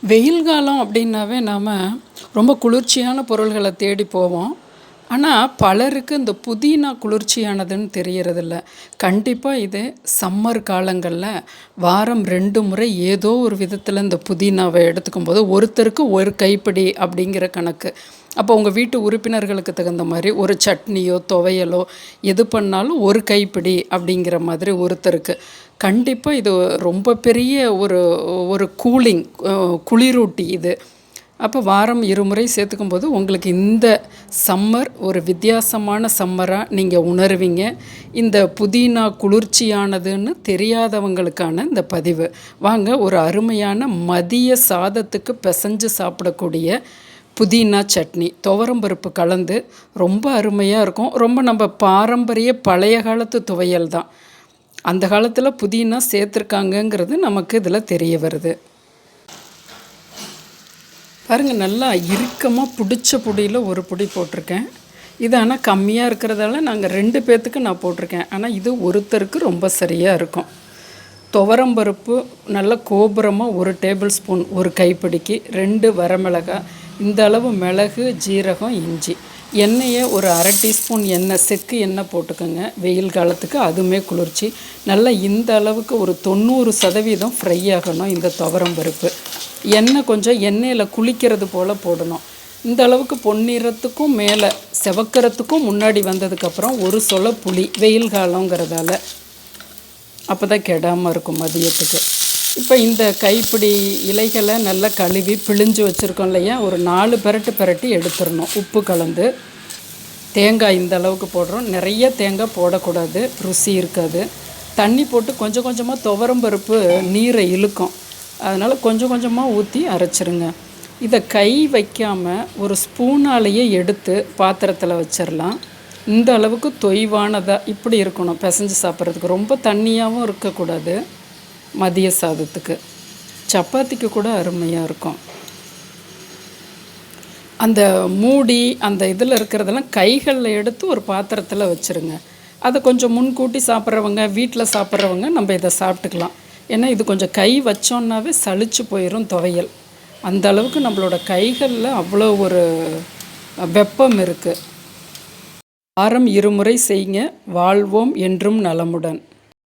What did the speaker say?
வெயில் காலம் அப்படின்னாவே நாம் ரொம்ப குளிர்ச்சியான பொருள்களை தேடி போவோம். ஆனால் பலருக்கு இந்த புதினா குளிர்ச்சியானதுன்னு தெரியறதில்ல. கண்டிப்பாக இது சம்மர் காலங்களில் வாரம் ரெண்டு முறை ஏதோ ஒரு விதத்தில் இந்த புதினாவை எடுத்துக்கும் போது ஒருத்தருக்கு ஒரு கைப்பிடி அப்படிங்கிற கணக்கு. அப்போ உங்கள் வீட்டு உறுப்பினர்களுக்கு தகுந்த மாதிரி ஒரு சட்னியோ துவையலோ எது பண்ணாலும் ஒரு கைப்பிடி அப்படிங்கிற மாதிரி ஒருத்தருக்கு. கண்டிப்பாக இது ரொம்ப பெரிய ஒரு ஒரு கூலிங் குளிரூட்டி இது. அப்போ வாரம் இருமுறை சேர்த்துக்கும் போது உங்களுக்கு இந்த சம்மர் ஒரு வித்தியாசமான சம்மராக நீங்கள் உணர்வீங்க. இந்த புதினா குளிர்ச்சியானதுன்னு தெரியாதவங்களுக்கான இந்த பதிவு. வாங்க ஒரு அருமையான மதிய சாதத்துக்கு பிசைஞ்சு சாப்பிடக்கூடிய புதினா சட்னி. துவரம்பருப்பு கலந்து ரொம்ப அருமையாக இருக்கும். ரொம்ப நம்ம பாரம்பரிய பழைய காலத்து துவையல் தான். அந்த காலத்தில் புதினா சேர்த்துருக்காங்கங்கிறது நமக்கு இதில் தெரிய வருது. பாருங்கள் நல்லா இறுக்கமாக பிடிச்ச பொடியில் ஒரு பொடி போட்டிருக்கேன். இது ஆனால் கம்மியாக இருக்கிறதால நாங்கள் ரெண்டு பேர்த்துக்கு நான் போட்டிருக்கேன். ஆனால் இது ஒருத்தருக்கு ரொம்ப சரியாக இருக்கும். துவரம்பருப்பு நல்ல கோபுரமாக ஒரு டேபிள் ஸ்பூன் ஒரு கைப்பிடிக்கு ரெண்டு வரமிளகாய் இந்த அளவு மிளகு ஜீரகம் இஞ்சி. எண்ணெயை ஒரு அரை டீஸ்பூன் எண்ணெய் செக்கு எண்ணெய் போட்டுக்கோங்க. வெயில் காலத்துக்கு அதுவுமே குளிர்ச்சி. நல்லா இந்த அளவுக்கு ஒரு தொண்ணூறு சதவீதம் ஃப்ரை ஆகணும் இந்த துவரம் பருப்பு. எண்ணெய் கொஞ்சம் எண்ணெயில் குளிக்கிறது போல் போடணும். இந்த அளவுக்கு பொன்னிறத்துக்கும் மேலே செவக்கிறதுக்கும் முன்னாடி வந்ததுக்கப்புறம் ஒரு சொல புளி வெயில் காலங்கிறதால அப்போ தான் கெடாமல் இருக்கும் மதியத்துக்கு. இப்போ இந்த கைப்பிடி இலைகளை நல்லா கழுவி பிழிஞ்சு வச்சுருக்கோம் இல்லையா? ஒரு நாலு பெரட்டு பெரட்டி எடுத்துடணும். உப்பு கலந்து. தேங்காய் இந்த அளவுக்கு போடுறோம். நிறைய தேங்காய் போடக்கூடாது. ருசி இருக்காது. தண்ணி போட்டு கொஞ்சம் கொஞ்சமாக துவரம் பருப்பு நீரை இழுக்கும். அதனால் கொஞ்சம் கொஞ்சமாக ஊற்றி அரைச்சிருங்க. இதை கை வைக்காமல் ஒரு ஸ்பூனாலேயே எடுத்து பாத்திரத்தில் வச்சிடலாம் இந்த அளவுக்கு தொய்வானதாக இப்படி இருக்கணும் பிசைஞ்சு சாப்பிட்றதுக்கு. ரொம்ப தண்ணியாகவும் இருக்கக்கூடாது மதிய சாதத்துக்கு. சப்பாத்திக்கு கூட அருமையாக இருக்கும். அந்த மூடி அந்த இதில் இருக்கிறதெல்லாம் கைகளில் எடுத்து ஒரு பாத்திரத்தில் வச்சுருங்க. அதை கொஞ்சம் முன்கூட்டி சாப்பிட்றவங்க வீட்டில் சாப்பிட்றவங்க நம்ம இதை சாப்பிட்டுக்கலாம். ஏன்னா இது கொஞ்சம் கை வச்சோன்னாவே சளிச்சு போயிடும் துவையல். அந்த அளவுக்கு நம்மளோட கைகளில் அவ்வளோ ஒரு வெப்பம் இருக்குது வாரம் இருமுறை செய்யுங்க. வாழ்வோம் என்றும் நலமுடன்.